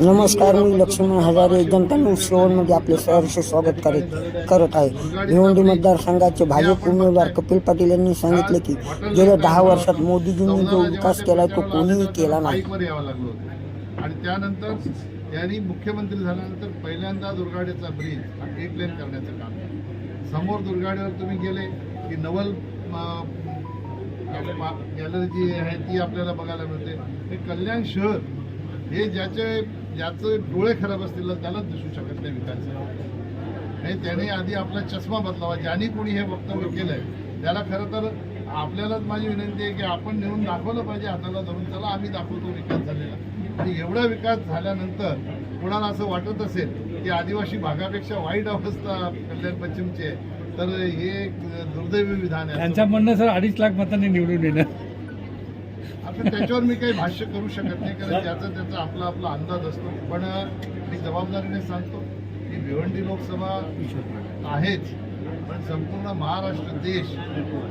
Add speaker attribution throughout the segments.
Speaker 1: नमस्कार मी लक्ष्मण हजारे जनता न्यूज सेवनमध्ये आपले सहर्ष स्वागत करीत करत आहे. भिवंडी मतदारसंघाचे भाजप उमेदवार कपिल पाटील यांनी सांगितले की गेल्या दहा वर्षात मोदीजींनी जो विकास केला तो कोणीही केला नाही.
Speaker 2: यावं लागलं आणि त्यानंतर त्यांनी मुख्यमंत्री झाल्यानंतर पहिल्यांदा दुर्गाडेचा ब्रिज एक लेन करण्याचं काम समोर दुर्गाडेवर तुम्ही गेले की नवल गॅलरी जी आहे ती आपल्याला बघायला मिळते. हे कल्याण शहर हे ज्याचे ज्याचे डोळे खराब असतील त्यालाच दिसू शकत नाही विकास हे त्याने आधी आपला चष्मा बदलावा. ज्यांनी कोणी हे वक्तव्य केलंय त्याला खरं तर आपल्यालाच माझी विनंती आहे की आपण नेऊन दाखवलं पाहिजे हाताला धरून चला आम्ही दाखवतो विकास झालेला. आणि एवढा विकास झाल्यानंतर कोणाला असं वाटत असेल की आदिवासी भागापेक्षा वाईट अवस्था कल्याण पश्चिमची आहे तर हे एक दुर्दैवी विधान आहे.
Speaker 3: त्यांच्या म्हणणं सर अडीच लाख मतांनी निवडून येणार.
Speaker 2: तर त्याच्यावर मी काही भाष्य करू शकत नाही कारण त्याचा त्याचा आपला आपला अंदाज असतो. पण मी जबाबदारीने सांगतो की भिवंडी लोकसभा आहेच पण संपूर्ण महाराष्ट्र देश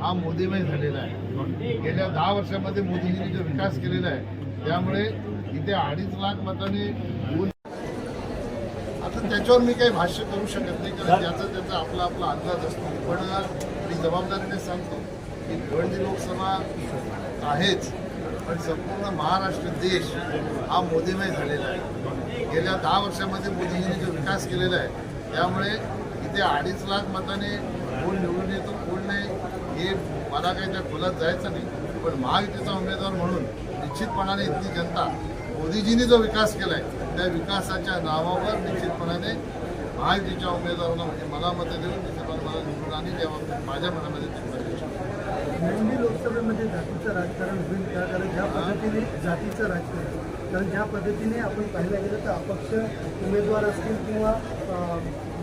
Speaker 2: हा मोदीमय झालेला आहे. गेल्या दहा वर्षामध्ये मोदीजींनी जो विकास केलेला आहे त्यामुळे इथे अडीच लाख मताने आता त्याच्यावर मी काही भाष्य करू शकत नाही कारण त्याचा त्याचा आपला आपला अंदाज असतो. पण मी जबाबदारीने सांगतो की भिवंडी लोकसभा आहेच पण संपूर्ण महाराष्ट्र देश हा मोदीमय झालेला आहे. गेल्या दहा वर्षामध्ये मोदीजींनी जो विकास केलेला आहे त्यामुळे इथे अडीच लाख मताने कोण निवडून येतो कोण नाही हे मला काही त्या खोलात जायचं नाही. पण महायुतीचा उमेदवार म्हणून निश्चितपणाने इथली जनता मोदीजींनी जो विकास केला आहे त्या विकासाच्या नावावर निश्चितपणाने महायुतीच्या उमेदवारांना म्हणजे मला मतं देऊन निश्चितपणे मला निवडून आणि तेव्हा माझ्या मनामध्ये ते
Speaker 4: लोकसभेमध्ये जातीचं राजकारण होईल का? कारण ज्या पद्धतीने जातीचं राजकारण कारण ज्या पद्धतीने आपण पाहायला गेलं तर अपक्ष उमेदवार असतील किंवा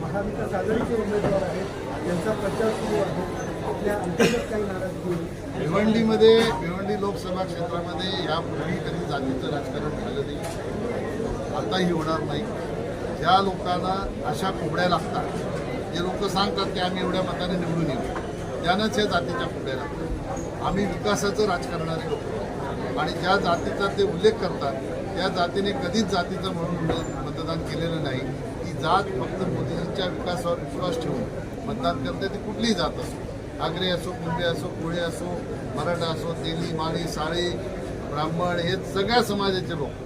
Speaker 4: महाविकास आघाडीचे उमेदवार आहेत त्यांचा प्रचार सुरू आहे. आपल्या अंतर्गत काही नाराजगी होईल?
Speaker 2: भिवंडीमध्ये भिवंडी लोकसभा क्षेत्रामध्ये यापूर्वी कधी जातीचं राजकारण झालं नाही. आताही होणार नाही. ज्या लोकांना अशा कोबड्या लागतात जे लोक सांगतात की आम्ही एवढ्या मताने निवडून येऊ त्यानंच हे जातीच्या कोबड्या लागतात. आम्ही विकासाचं राजकारणारे लोक आणि ज्या जातीचा ते उल्लेख करतात त्या जातीने कधीच जातीचं म्हणून मतदान केलेलं नाही. ती जात फक्त मोदीजींच्या विकासावर विश्वास ठेवून मतदान करते ती कुठलीही जात असो. आग्रे असो कुंबे असो कोळी असो मराठा असो तेली माळी साळी ब्राह्मण हे सगळ्या समाजाचे लोक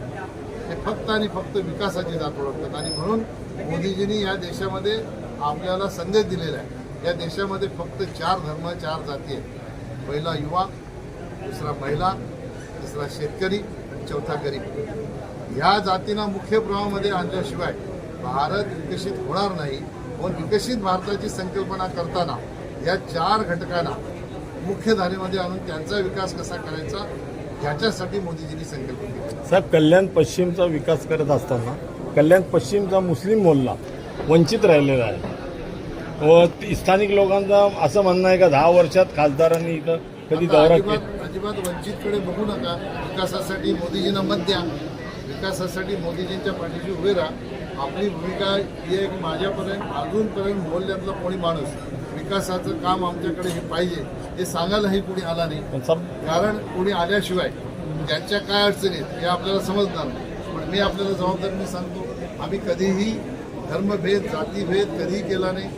Speaker 2: हे फक्त आणि फक्त विकासाची जात ओळखतात. आणि म्हणून मोदीजींनी या देशामध्ये आपल्याला संदेश दिलेला आहे. या देशामध्ये फक्त चार धर्म चार जाती आहेत. पहिला युवा दुसरा महिला तिसरा शेतकरी आणि चौथा गरीब. या जातींना मुख्य प्रवाहामध्ये आणल्याशिवाय भारत विकसित होणार नाही पण विकसित भारताची संकल्पना करताना या चार घटकांना मुख्यधारेमध्ये आणून त्यांचा विकास कसा करायचा ह्याच्यासाठी मोदीजींनी संकल्प केली.
Speaker 5: साहेब कल्याण पश्चिमचा विकास करत असताना कल्याण पश्चिमचा मुस्लिम मोहल्ला वंचित राहिलेला आहे. व स्थानिक लोकांचं असं म्हणणं आहे का दहा वर्षात खासदारांनी इथं कधी दौरा
Speaker 2: अजिबात
Speaker 5: केला?
Speaker 2: अजिबात वंचितकडे बघू नका. विकासासाठी मोदीजींना मत द्या. विकासासाठी मोदीजींच्या पाठीशी उभे राहा. आपली भूमिका ही आहे की माझ्यापर्यंत अजूनपर्यंत मोहल्ल्यातला कोणी माणूस विकासाचं काम आमच्याकडे हे पाहिजे हे सांगायलाही कोणी आला नाही. कारण कोणी आल्याशिवाय त्यांच्या काय अडचणी आहेत हे आपल्याला समजणार नाही. पण मी आपल्याला जबाबदारीने सांगतो आम्ही कधीही धर्मभेद जातीभेद कधीही केला नाही.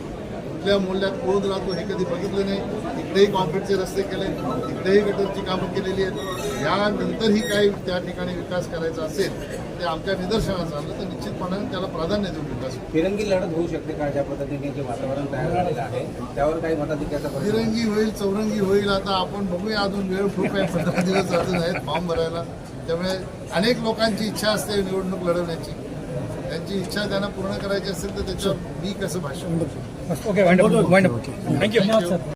Speaker 2: कुठल्या मूल्यात कोण राहतो हे कधी बघितलं नाही. इकडेही कॉन्क्रीटचे रस्ते केले इकडेही गटरची कामं केलेली आहेत. यानंतरही काही त्या ठिकाणी विकास करायचा असेल ते आमच्या निदर्शनास आलं तर निश्चितपणाने त्याला प्राधान्य देऊन विकास.
Speaker 6: तिरंगी लढत होऊ शकते का? ज्या पद्धतीने जे वातावरण तयार झालेलं आहे त्यावर काही मताधिक्याचा
Speaker 2: तिरंगी होईल चौरंगी होईल आता आपण बघूया अजून वेळ खूप आहे. पंधरा दिवस अजून आहेत फॉर्म भरायला. त्यामुळे अनेक लोकांची इच्छा असते निवडणूक लढवण्याची. त्यांची इच्छा त्यांना पूर्ण करायची असेल तर त्याच्यावर मी कसं भाषण
Speaker 3: Okay, wind up, wind up. Thank you.